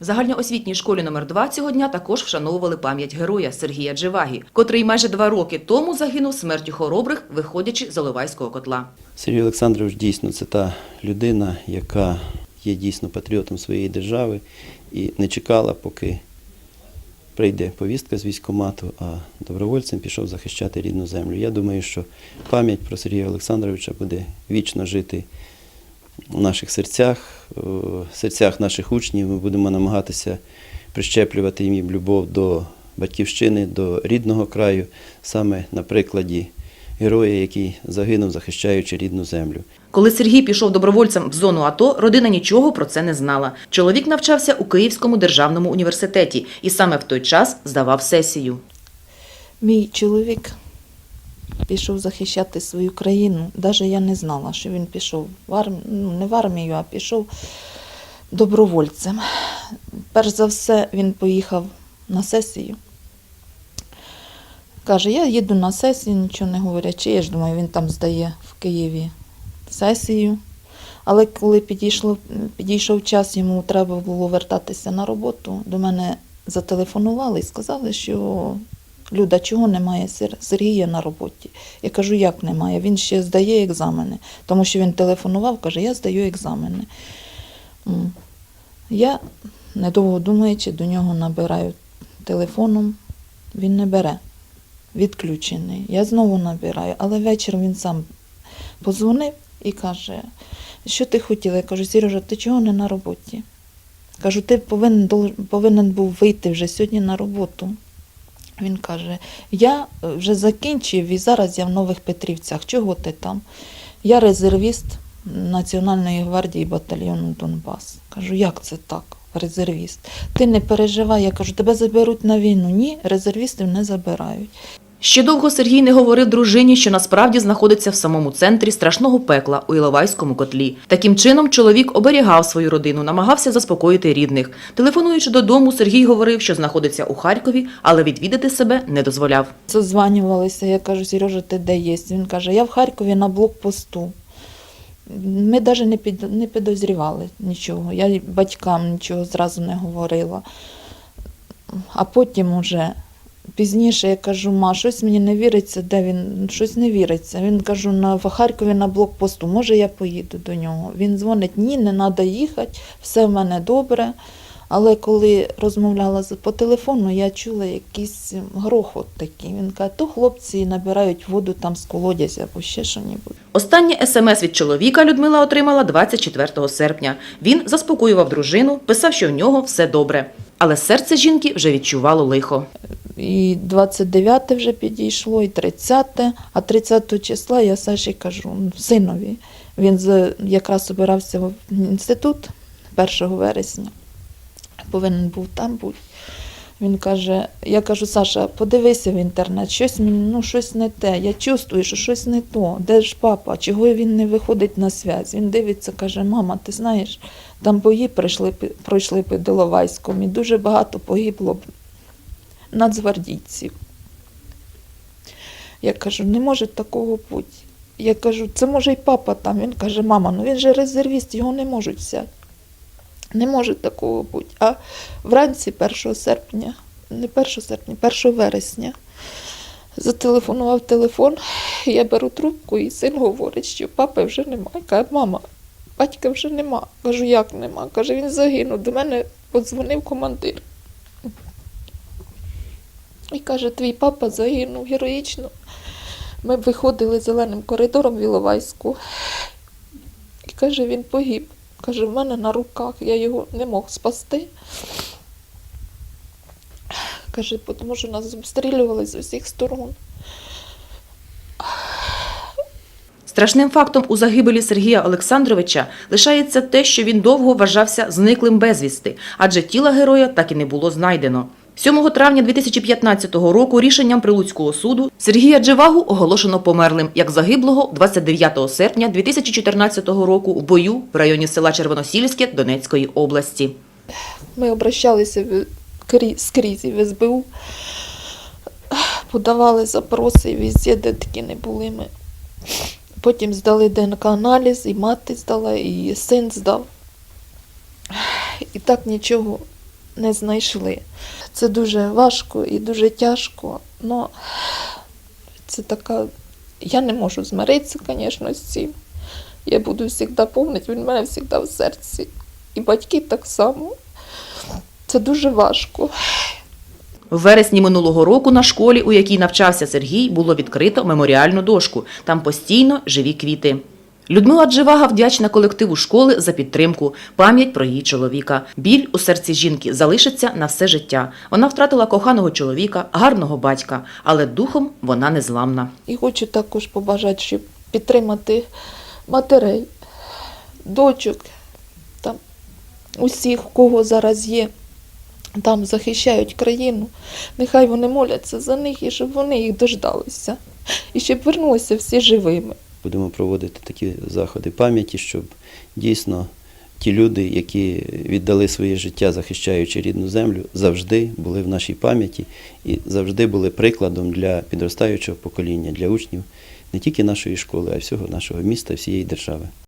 В загальноосвітній школі номер 2 цього дня також вшановували пам'ять героя Сергія Дживагі, котрий майже два роки тому загинув смертю хоробрих, виходячи з Оливайського котла. Сергій Олександрович дійсно це та людина, яка є дійсно патріотом своєї держави і не чекала, поки прийде повістка з військкомату, а добровольцем пішов захищати рідну землю. Я думаю, що пам'ять про Сергія Олександровича буде вічно жити у наших серцях, в серцях наших учнів. Ми будемо намагатися прищеплювати їм любов до батьківщини, до рідного краю, саме на прикладі героя, який загинув, захищаючи рідну землю. Коли Сергій пішов добровольцем в зону АТО, родина нічого про це не знала. Чоловік навчався у Київському державному університеті і саме в той час здавав сесію. Мій чоловік пішов захищати свою країну. Навіть я не знала, що він пішов в армію, ну, не в армію, а пішов добровольцем. Перш за все, він поїхав на сесію. Каже, я їду на сесію, нічого не говорячи. Я ж думаю, він там здає в Києві сесію. Але коли підійшло, підійшов час, йому треба було вертатися на роботу, до мене зателефонували і сказали, що Люда, чого немає Сер- Сергія на роботі? Я кажу, як немає? Він ще здає екзамени. Тому що він телефонував, каже, я здаю екзамени. Я, недовго думаючи, до нього набираю телефоном, він не бере. Відключений. Я знову набираю, але ввечері він сам позвонив і каже, що ти хотіла? Я кажу, Сережа, ти чого не на роботі? Кажу, ти повинен, повинен був вийти вже сьогодні на роботу. Він каже: Я е, вже закінчив і зараз я в Нових Петрівцях. Чого ти там? Я резервіст Національної гвардії батальйону Донбас. Кажу, як це так? Резервіст. Ти не переживай, я кажу, тебе заберуть на війну. Ні, резервістів не забирають. Ще довго Сергій не говорив дружині, що насправді знаходиться в самому центрі страшного пекла у Іловайському котлі. Таким чином, чоловік оберігав свою родину, намагався заспокоїти рідних. Телефонуючи додому, Сергій говорив, що знаходиться у Харкові, але відвідати себе не дозволяв. Созванювалися, я кажу, Сережа, ти де є? Він каже, я в Харкові на блокпосту. Ми навіть не, під, не підозрівали нічого. Я батькам нічого зразу не говорила. А потім уже пізніше я кажу, ма, щось мені не віриться, де він, щось не віриться. Він кажу, на Харкові на блокпосту, може я поїду до нього. Він дзвонить, ні, не треба їхати, все в мене добре. Але коли розмовляла по телефону, я чула якийсь грохот такий. Він каже, то хлопці набирають воду там з колодязя або ще що-небудь. Останнє смс від чоловіка Людмила отримала 24 серпня. Він заспокоював дружину, писав, що в нього все добре. Але серце жінки вже відчувало лихо. І 29 вже підійшло, і 30, а 30 числа я Саші кажу, ну, синові. Він якраз обирався в інститут 1 вересня. Повинен був там бути. Він каже, я кажу, Саша, подивися в інтернет, щось ну щось не те. Я чувствую, що щось не то. Де ж папа? Чого він не виходить на связь? Він дивиться, каже, мама, ти знаєш, там бої пройшли, пройшли під Іловайськом, і дуже багато погибло нацгвардійців. Я кажу, не може такого бути. Я кажу, це може і папа там. Він каже, мама, ну він же резервіст, його не можуть взяти. Не може такого бути. А вранці 1 серпня, не 1 серпня, 1 вересня зателефонував телефон, я беру трубку, і син говорить, що папи вже немає. Каже, мама, батька вже нема. Кажу, як нема? Каже, він загинув. До мене подзвонив командир. І каже, твій папа загинув героїчно. Ми виходили зеленим коридором в Іловайську. І каже, він погиб. Каже, в мене на руках, я його не мог спасти. Каже, тому що нас обстрілювали з усіх сторон. Страшним фактом у загибелі Сергія Олександровича лишається те, що він довго вважався зниклим безвісти, адже тіла героя так і не було знайдено. 7 травня 2015 року рішенням Прилуцького суду Сергія Дживагу оголошено померлим як загиблого 29 серпня 2014 року в бою в районі села Червоносільське Донецької області. Ми обращалися скрізь в СБУ, подавали запроси і везде, де такі не були ми. Потім здали ДНК-аналіз, і мати здала, і син здав. І так нічого не знайшли. Це дуже важко і дуже тяжко. Но це така. Я не можу змиритися, звісно, з цим. Я буду завжди пам'ятати, він в мене завжди в серці. І батьки так само. Це дуже важко. В вересні минулого року на школі, у якій навчався Сергій, було відкрито меморіальну дошку. Там постійно живі квіти. Людмила Дживага вдячна колективу школи за підтримку, пам'ять про її чоловіка. Біль у серці жінки залишиться на все життя. Вона втратила коханого чоловіка, гарного батька, але духом вона незламна. І хочу також побажати, щоб підтримати матерей, дочок, там, усіх, кого зараз є, там захищають країну. Нехай вони моляться за них і щоб вони їх дождалися. І щоб вернулися всі живими. Будемо проводити такі заходи пам'яті, щоб дійсно ті люди, які віддали своє життя, захищаючи рідну землю, завжди були в нашій пам'яті і завжди були прикладом для підростаючого покоління, для учнів не тільки нашої школи, а й всього нашого міста, всієї держави.